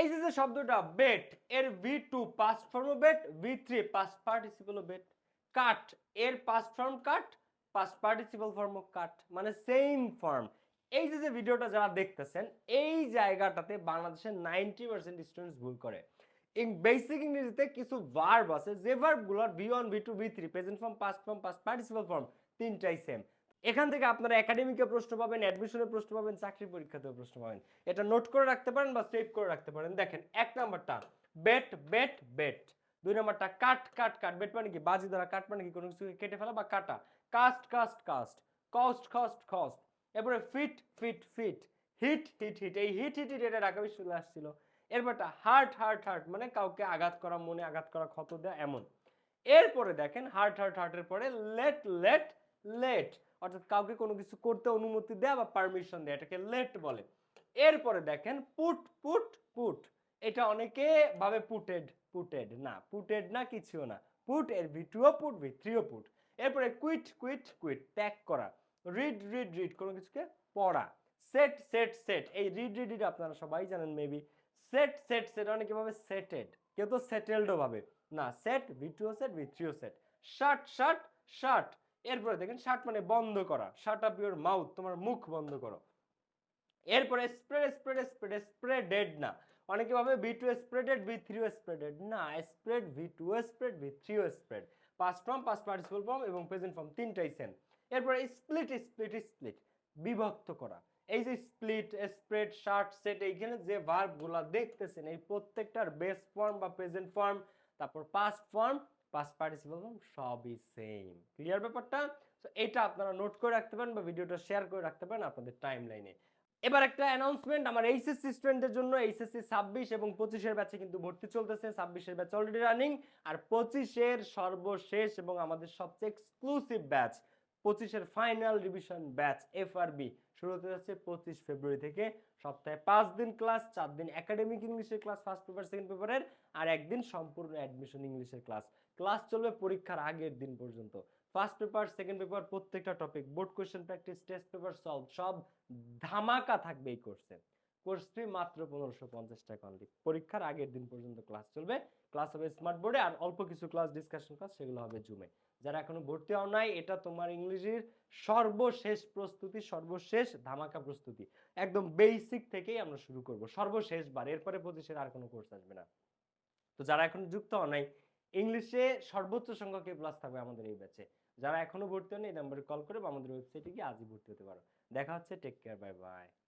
এই যে শব্দটা বেট এর V two past form bet V three past participle bet cut এর past form cut past participle form cut মানে same form এই যে যে ভিডিওটা যারা দেখতেছেন, এই জায়গাটাতে বাংলাদেশের নাইনটি পার্সেন্ট স্টুডেন্টস ভুল করে। ইন বেসিক ইংরেজিতে কিছু ভার্ব আছে, যে ভার্বগুলোর V one V two V three present form past form past participle form তিনটাই সেম এখান থেকে আপনারা একাডেমিকে প্রশ্ন পাবেন অ্যাডমিশনের প্রশ্ন পাবেন চাকরি পরীক্ষাতেও প্রশ্ন পাবেন। এটা নোট করে রাখতে পারেন বা সেভ করে রাখতে পারেন। দেখেন, এক নাম্বারটা বেট বেট বেট দুই নাম্বারটা, কাট কাট কাট। বেট মানে কি? বাজি দ্বারা কাট মানে কি? কোনো কিছু কেটে ফেলা বা কাটা। Cast cast cast cost cost cost এরপরে fit fit fit hit hit hit এই হিট হিট হিট এটা ঢাকা বিশ্ববিদ্যালয়ে আসছিল। এরপরটা হার্ট হার্ট হার্ট মানে কাউকে আঘাত করা, মনে আঘাত করা, ক্ষত দেওয়া এমন। এরপরে দেখেন হার্ট হার্ট হার্টের পরে লেট লেট লেট অর্থাৎ কাউকে কোনো কিছু করতে অনুমতি দেয়া বা পারমিশন দেয়া, এটাকে লেট বলে। এরপরে দেখেন পুট পুট পুট এটা অনেকে ভাবে পুটেড পুটেড না পুটেড না কিছুও না। পুট এর ভি টুও পুট ভি থ্রিও পুট এরপরে কুইট কুইট কুইট ত্যাগ করা। রিড রিড রিড কোনো কিছুকে পড়া। সেট সেট সেট এই রিড রিড রিড আপনারা সবাই জানেন মেবি সেট সেট সেট অনেকে ভাবে সেটেড কেউ তো সেটেলডও ভাবে। না সেট ভি টুও সেট ভিত্রিও সেট শার্ট শার্ট শার্ট এরপরে দেখেন শার্ট মানে বন্ধ করা। শার্ট আপ ইউর মাউথ তোমার মুখ বন্ধ করো। এরপরে স্প্রেড স্প্রেড স্প্রেড স্প্রেডেড না। অনেকে ভাবে V two spreaded V three spreaded না spread V two spread V three spread past form past participle form এবং প্রেজেন্ট ফর্ম তিনটাই সেম এরপরে স্প্লিট স্প্লিট স্প্লিট বিভক্ত করা। এই যে স্প্লিট স্প্রেড শার্ট সেট এইখানে যে ভার্বগুলো দেখতেছেন, এই প্রত্যেকটার বেস ফর্ম বা প্রেজেন্ট ফর্ম তারপর পাস্ট ফর্ম পাস্ট পার্টিসিপল সবই সেম ক্লিয়ার ব্যাপারটা? তো এটা আপনারা নোট করে রাখতে পারেন বা ভিডিওটা শেয়ার করে রাখতে পারেন আপনাদের টাইম লাইনে এবার একটা অ্যানাউন্সমেন্ট আমার এইচএসসি স্টুডেন্টদের জন্য এইচএসসি ছাব্বিশ এবং পঁচিশের ব্যাচে কিন্তু ভর্তি চলতেছে। ছাব্বিশের ব্যাচ অলরেডি রানিং আর পঁচিশের সর্বশেষ এবং আমাদের সবচেয়ে এক্সক্লুসিভ ব্যাচ পঁচিশের ফাইনাল রিভিশন ব্যাচ এফআরবি শুরু হতে যাচ্ছে পঁচিশ ফেব্রুয়ারি থেকে সপ্তাহে পাঁচ দিন ক্লাস, চার দিন একাডেমিক ইংলিশের ক্লাস ফার্স্ট পেপার সেকেন্ড পেপারের আর একদিন সম্পূর্ণ অ্যাডমিশন ইংলিশের ক্লাস। ক্লাস চলবে পরীক্ষার আগের দিন পর্যন্ত। ফার্স্ট পেপার সেকেন্ড পেপার প্রত্যেকটা topic board question practice test paper solve সব ধামাকা থাকবে এই কোর্সে কোর্স মাত্র পনেরোশো পঞ্চাশ টাকা অনলি পরীক্ষার আগের দিন পর্যন্ত ক্লাস চলবে। ক্লাস হবে স্মার্ট বোর্ডে আর অল্প কিছু ক্লাস ডিসকাশন ক্লাস সেগুলো হবে জুমে যারা এখনও ভর্তি হও নাই, এটা তোমার ইংরেজির সর্বশেষ প্রস্তুতি, সর্বশেষ ধামাকা প্রস্তুতি। একদম বেসিক থেকেই আমরা শুরু করব। সর্বশেষ বার এরপরে পঁচিশের আর কোনো কোর্স আসবে না। তো যারা এখন যুক্ত হও নাই, ইংলিশে সর্বোচ্চ সংখ্যক এ প্লাস থাকবে আমাদের এই ব্যাচে যারা এখনও ভর্তি হন এই নাম্বারে কল করে বা আমাদের ওয়েবসাইটে গিয়ে আজই ভর্তি হতে পারো। দেখা হচ্ছে টেক কেয়ার বাই বাই